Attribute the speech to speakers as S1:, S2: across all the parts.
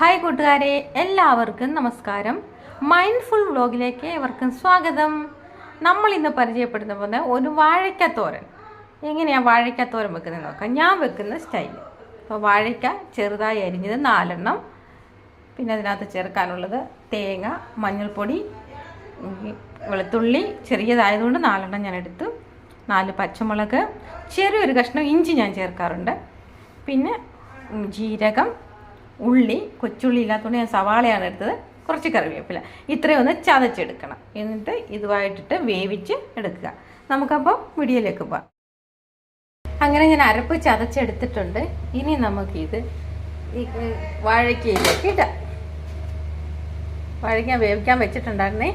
S1: Hi കൂട്ടുകാരെ എല്ലാവർക്കും നമസ്കാരം. മൈൻഡ്ഫുൾ വ്ലോഗിലേക്ക് ഏവർക്കും സ്വാഗതം. നമ്മൾ ഇന്ന് പരിചയപ്പെടുന്ന പോലെ ഒരു വാഴയ്ക്കത്തോരൻ. എങ്ങനെയാണ് വാഴയ്ക്കത്തോരൻ വെക്കുന്നത് നോക്കാം. ഞാൻ വെക്കുന്ന സ്റ്റൈൽ അപ്പോൾ വാഴയ്ക്ക ചെറുതായി അരിഞ്ഞത് നാലെണ്ണം. പിന്നെ അതിനകത്ത് ചേർക്കാനുള്ളത് തേങ്ങ മഞ്ഞൾപ്പൊടി വെളുത്തുള്ളി ചെറിയതായതുകൊണ്ട് നാലെണ്ണം ഞാൻ എടുത്തു. നാല് പച്ചമുളക് ചെറിയൊരു കഷ്ണം ഇഞ്ചി ഞാൻ ചേർക്കാറുണ്ട്. പിന്നെ ജീരകം ഉള്ളി കൊച്ചുള്ളി ഇല്ലാത്തതുകൊണ്ട് ഞാൻ സവാളയാണ് എടുത്തത്. കുറച്ച് കറിവേപ്പില. ഇത്രയും ഒന്ന് ചതച്ചെടുക്കണം. എന്നിട്ട് ഇതുമായിട്ടിട്ട് വേവിച്ച് എടുക്കുക. നമുക്കപ്പോൾ മിടിയിലേക്ക് പോവാം. അങ്ങനെ ഞാൻ അരപ്പ് ചതച്ചെടുത്തിട്ടുണ്ട്. ഇനി നമുക്കിത് വാഴയ്ക്കയിലേക്ക് ഇടാം. വാഴയ്ക്ക വേവിക്കാൻ വെച്ചിട്ടുണ്ടായിരുന്നേ.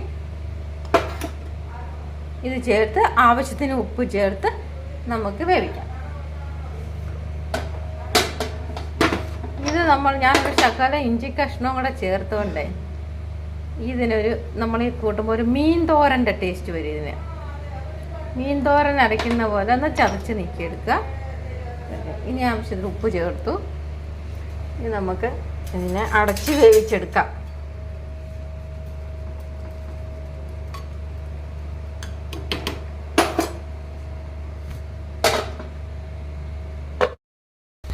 S1: ഇത് ചേർത്ത് ആവശ്യത്തിന് ഉപ്പ് ചേർത്ത് നമുക്ക് വേവിക്കാം ഇത് നമ്മൾ ഞാനൊരു ശകല ഇഞ്ചി കഷ്ണവും കൂടെ ചേർത്തുകൊണ്ടേ ഇതിനൊരു നമ്മൾ ഈ കൂട്ടുമ്പോൾ ഒരു മീൻ തോരന്റെ ടേസ്റ്റ് വരും ഇതിന്. മീൻ തോരൻ അരയ്ക്കുന്ന പോലെ ഒന്ന് ചതച്ച് നീക്കിയെടുക്കുക. ഇനി ആവശ്യത്തിന് ഉപ്പ് ചേർത്തു. ഇനി നമുക്ക് ഇതിനെ അടച്ച് വേവിച്ചെടുക്കാം.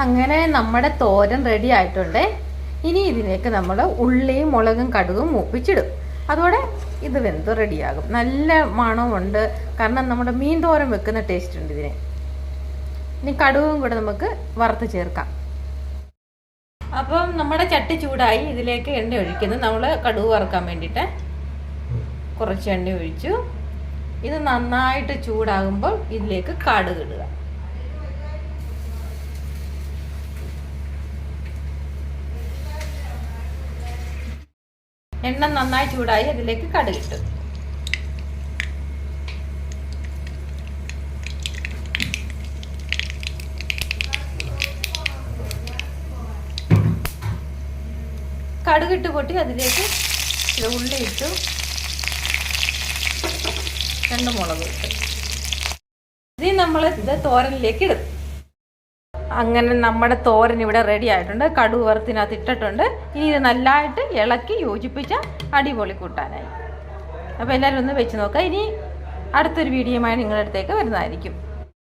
S1: അങ്ങനെ നമ്മുടെ തോരൻ റെഡി ആയിട്ടുണ്ട്. ഇനി ഇതിലേക്ക് നമ്മൾ ഉള്ളിയും മുളകും കടുകും മൂപ്പിച്ചിടും. അതോടെ ഇത് വെന്ത് റെഡിയാകും നല്ല മണമുണ്ട്. കാരണം നമ്മുടെ മീൻ തോരൻ വെക്കുന്ന ടേസ്റ്റ് ഉണ്ട് ഇതിന്. ഇനി കടുകും കൂടെ നമുക്ക് വറുത്ത് ചേർക്കാം. അപ്പം നമ്മുടെ ചട്ടി ചൂടായി ഇതിലേക്ക് എണ്ണ ഒഴിക്കുന്നു. നമ്മൾ കടുക് വറുക്കാൻ വേണ്ടിയിട്ട് കുറച്ച് എണ്ണ ഒഴിച്ചു. ഇത് നന്നായിട്ട് ചൂടാകുമ്പോൾ ഇതിലേക്ക് കടുക് ഇടുക. എണ്ണ നന്നായി ചൂടായി അതിലേക്ക് കടുകിട്ടു കടുകിട്ട് പൊട്ടി അതിലേക്ക് ഉള്ളി ഇട്ടു. രണ്ട് മുളക് ഇട്ടു. ഇത് നമ്മൾ ഇത് തോരനിലേക്ക് ഇടും. അങ്ങനെ നമ്മുടെ തോരൻ ഇവിടെ റെഡി ആയിട്ടുണ്ട്. കടുക് വറുത്തിനകത്ത് ഇട്ടിട്ടുണ്ട്. ഇനി ഇത് നല്ലതായിട്ട് ഇളക്കി യോജിപ്പിച്ച അടിപൊളി കൂട്ടാനായി. അപ്പോൾ എല്ലാവരും ഒന്ന് വെച്ച് നോക്കാം. ഇനി അടുത്തൊരു വീഡിയോയുമായി നിങ്ങളുടെ അടുത്തേക്ക് വരുന്നതായിരിക്കും.